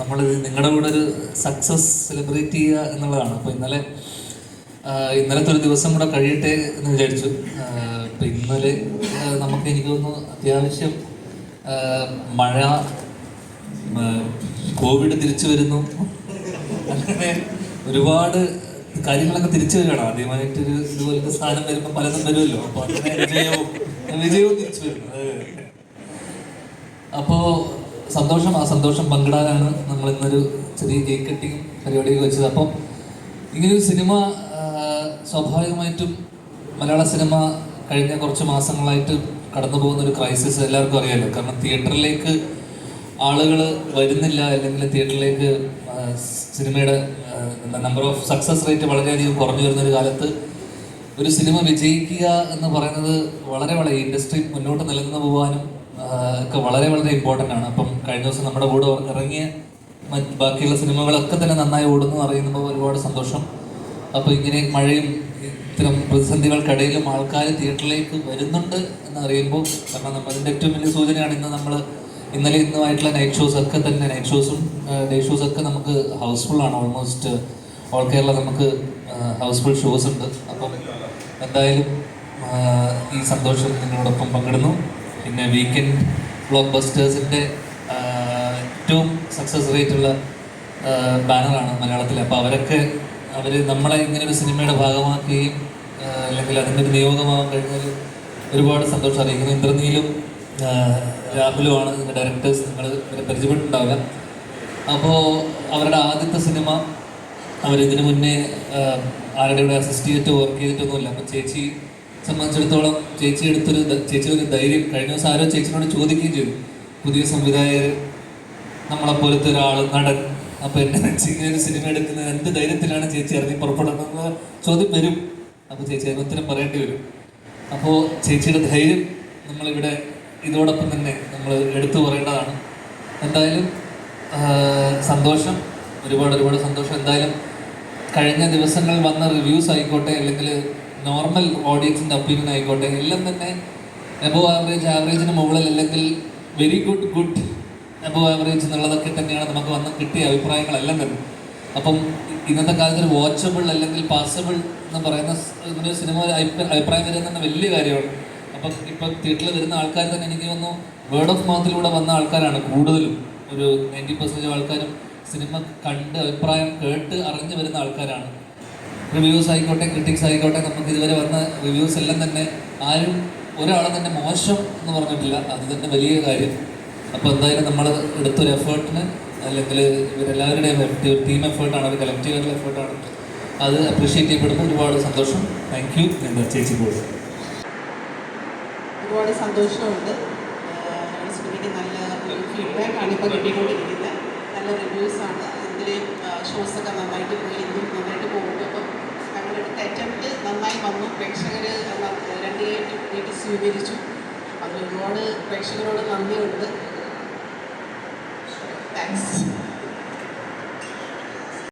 നമ്മൾ നിങ്ങളുടെ കൂടെ ഒരു സക്സസ് സെലിബ്രേറ്റ് ചെയ്യുക എന്നുള്ളതാണ്. അപ്പോൾ ഇന്നലെ ഇന്നലത്തെ ഒരു ദിവസം കൂടെ കഴിയട്ടെ എന്ന് വിചാരിച്ചു. ആ, അപ്പോൾ ഇന്നലെ നമുക്ക് എനിക്ക് തോന്നുന്നു അത്യാവശ്യം മഴ കോവിഡ് തിരിച്ചു വരുന്നു. അങ്ങനെ ഒരുപാട് കാര്യങ്ങളൊക്കെ തിരിച്ചു വരികയാണ്. ആദ്യമായിട്ടൊരു ഇതുപോലത്തെ സാധനം വരുമ്പോൾ പലതും വരുമല്ലോ. അപ്പോൾ വിജയവും വിജയവും തിരിച്ചു വരുന്നു. അതെ. സന്തോഷം ആ സന്തോഷം പങ്കിടാനാണ് നമ്മൾ ഇന്നൊരു ചെറിയ കേക്ക് കട്ടിങ് പരിപാടിയൊക്കെ വെച്ചത്. അപ്പം ഇങ്ങനൊരു സിനിമ സ്വാഭാവികമായിട്ടും മലയാള സിനിമ കഴിഞ്ഞ കുറച്ച് മാസങ്ങളായിട്ട് കടന്നു പോകുന്ന ഒരു ക്രൈസിസ് എല്ലാവർക്കും അറിയാമല്ലോ കാരണം തിയേറ്ററിലേക്ക് ആളുകൾ വരുന്നില്ല അല്ലെങ്കിൽ തിയേറ്ററിലേക്ക് സിനിമയുടെ നമ്പർ ഓഫ് സക്സസ് റേറ്റ് വളരെയധികം കുറഞ്ഞു വരുന്ന ഒരു കാലത്ത് ഒരു സിനിമ വിജയിക്കുക എന്ന് പറയുന്നത് വളരെ വളരെ ഇൻഡസ്ട്രി മുന്നോട്ട് നിലനിന്ന് പോകാനും ഒക്കെ വളരെ വളരെ ഇമ്പോർട്ടന്റ് ആണ്. അപ്പം കഴിഞ്ഞ ദിവസം നമ്മുടെ കൂടെ ഇറങ്ങിയ ബാക്കിയുള്ള സിനിമകളൊക്കെ തന്നെ നന്നായി ഓടുന്നു അറിയുമ്പോൾ ഒരുപാട് സന്തോഷം. അപ്പോൾ ഇങ്ങനെ മഴയും ഇത്തരം പ്രതിസന്ധികൾക്കിടയിലും ആൾക്കാർ തിയേറ്ററിലേക്ക് വരുന്നുണ്ട് എന്നറിയുമ്പോൾ കാരണം നമ്മൾ അതിന്റെ ഏറ്റവും വലിയ സൂചനയാണ് ഇന്ന് നമ്മൾ ഇന്നലെ ഇന്നുമായിട്ടുള്ള നൈറ്റ് ഷോസ് ഒക്കെ തന്നെ നൈറ്റ് ഷോസും ഡേ ഷോസ് ഒക്കെ നമുക്ക് ഹൗസ്ഫുൾ ആണ്. ഓൾമോസ്റ്റ് ഓൾ കേരള നമുക്ക് ഹൗസ്ഫുൾ ഷോസ് ഉണ്ട്. അപ്പം എന്തായാലും ഈ സന്തോഷം നിങ്ങളോടൊപ്പം പങ്കിടുന്നു. പിന്നെ വീക്കെൻഡ് ബ്ലോക്ക് ബസ്റ്റേഴ്സിന്റെ ഏറ്റവും സക്സസ് റേറ്റ് ഉള്ള ബാനറാണ് മലയാളത്തിൽ അപ്പോൾ അവരൊക്കെ അവർ നമ്മളെ ഇങ്ങനെ ഒരു സിനിമയുടെ ഭാഗമാക്കുകയും അല്ലെങ്കിൽ അതിന്റെ ഒരു നിയോഗമാകാൻ കഴിഞ്ഞാൽ ഒരുപാട് സന്തോഷം അറിയിക്കുന്നു. ഇന്ദ്രനീലും രാഹുലുമാണ് ഇതിന്റെ ഡയറക്ടേഴ്സ് നിങ്ങൾ ഇവരെ പരിചയപ്പെട്ടിട്ടുണ്ടാവില്ല. അപ്പോൾ അവരുടെ ആദ്യത്തെ സിനിമ അവരിതിനു മുന്നേ ആരുടെ കൂടെ അസിസ്റ്റ് ചെയ്തിട്ട് വർക്ക് ചെയ്തിട്ടൊന്നുമില്ല. അപ്പോൾ ചേച്ചി സംബന്ധിച്ചിടത്തോളം ചേച്ചി എടുത്തൊരു ചേച്ചി ഒരു ധൈര്യം കഴിഞ്ഞ ദിവസം ആരോ ചേച്ചിനോട് ചോദിക്കുകയും ചെയ്തു. പുതിയ സംവിധായകർ നമ്മളെപ്പോലത്തെ ഒരാൾ നടൻ. അപ്പോൾ എന്നെ വെച്ച് ഇങ്ങനെ ഒരു സിനിമ എടുക്കുന്നത് എന്ത് ധൈര്യത്തിലാണ് ചേച്ചി ഇറങ്ങി പുറപ്പെടുന്നത് ചോദ്യം വരും. അപ്പോൾ ചേച്ചി അതിന് ഉത്തരം പറയേണ്ടി വരും. അപ്പോൾ ചേച്ചിയുടെ ധൈര്യം നമ്മളിവിടെ ഇതോടൊപ്പം തന്നെ നമ്മൾ എടുത്തു പറയേണ്ടതാണ്. എന്തായാലും സന്തോഷം. ഒരുപാട് ഒരുപാട് സന്തോഷം. എന്തായാലും കഴിഞ്ഞ ദിവസങ്ങളിൽ വന്ന റിവ്യൂസ് ആയിക്കോട്ടെ അല്ലെങ്കിൽ നോർമൽ ഓഡിയൻസിന്റെ ഒപ്പീനിയൻ ആയിക്കോട്ടെ എല്ലാം തന്നെ എബോ ആവറേജ് ആവറേജിന് മുകളിൽ അല്ലെങ്കിൽ very good good above average എന്നുള്ളതൊക്കെ തന്നെയാണ് നമുക്ക് വന്ന് കിട്ടിയ അഭിപ്രായങ്ങളെല്ലാം തന്നെ. അപ്പം ഇന്നത്തെ കാലത്ത് ഒരു വാച്ചബിൾ അല്ലെങ്കിൽ പാസബിൾ എന്ന് പറയുന്ന ഇങ്ങനെ സിനിമ അഭിപ്രായം വരുന്ന തന്നെ വലിയ കാര്യമാണ്. അപ്പം ഇപ്പം തിയേറ്ററിൽ വരുന്ന ആൾക്കാർ തന്നെ എനിക്ക് തോന്നുന്നു വേർഡ് ഓഫ് മൗത്തിലൂടെ വന്ന ആൾക്കാരാണ് കൂടുതലും. ഒരു നയന്റി പെർസെന്റേജ് ആൾക്കാരും സിനിമ കണ്ട് അഭിപ്രായം കേട്ട് അറിഞ്ഞു വരുന്ന ആൾക്കാരാണ്. റിവ്യൂസ് ആയിക്കോട്ടെ ക്രിറ്റിക്സ് ആയിക്കോട്ടെ നമുക്ക് ഇതുവരെ വന്ന റിവ്യൂസ് എല്ലാം തന്നെ ആരും ഒരാളെ തന്നെ മോശം എന്ന് പറഞ്ഞിട്ടില്ല. അത് തന്നെ വലിയ കാര്യം. അപ്പോൾ എന്തായാലും നമ്മൾ എടുത്തൊരു എഫേർട്ടിന് അല്ലെങ്കിൽ ഇവരെല്ലാവരുടെയും ഒരു ടീം എഫേർട്ടാണ് ഒരു കളക്റ്റീവ് ആയിട്ടുള്ള എഫേർട്ടാണ് അത് അപ്രീഷിയേറ്റ് ചെയ്യപ്പെടുമ്പോൾ ഒരുപാട് സന്തോഷം. താങ്ക് യു എന്താ ചേച്ചി കൂടുതൽ ഒരുപാട് സന്തോഷമുണ്ട്. നല്ല ഒരു ഫീഡ്ബാക്കാണ് ഇപ്പോൾ കിട്ടിക്കൊണ്ടിരിക്കുന്നത്. നല്ല റിവ്യൂസാണ് ഇതിലെയും ഷോസൊക്കെ നന്നായിട്ട് പോയി. ഇന്നും നന്നായിട്ട് പോകുന്നു അപ്പം ഞങ്ങളുടെ അറ്റംപ്റ്റ് നന്നായി വന്നു. പ്രേക്ഷകർ രണ്ട് വീട്ടിൽ സ്വീകരിച്ചു. അതിനോട് പ്രേക്ഷകരോട് നന്ദിയുണ്ട്. താങ്ക്സ്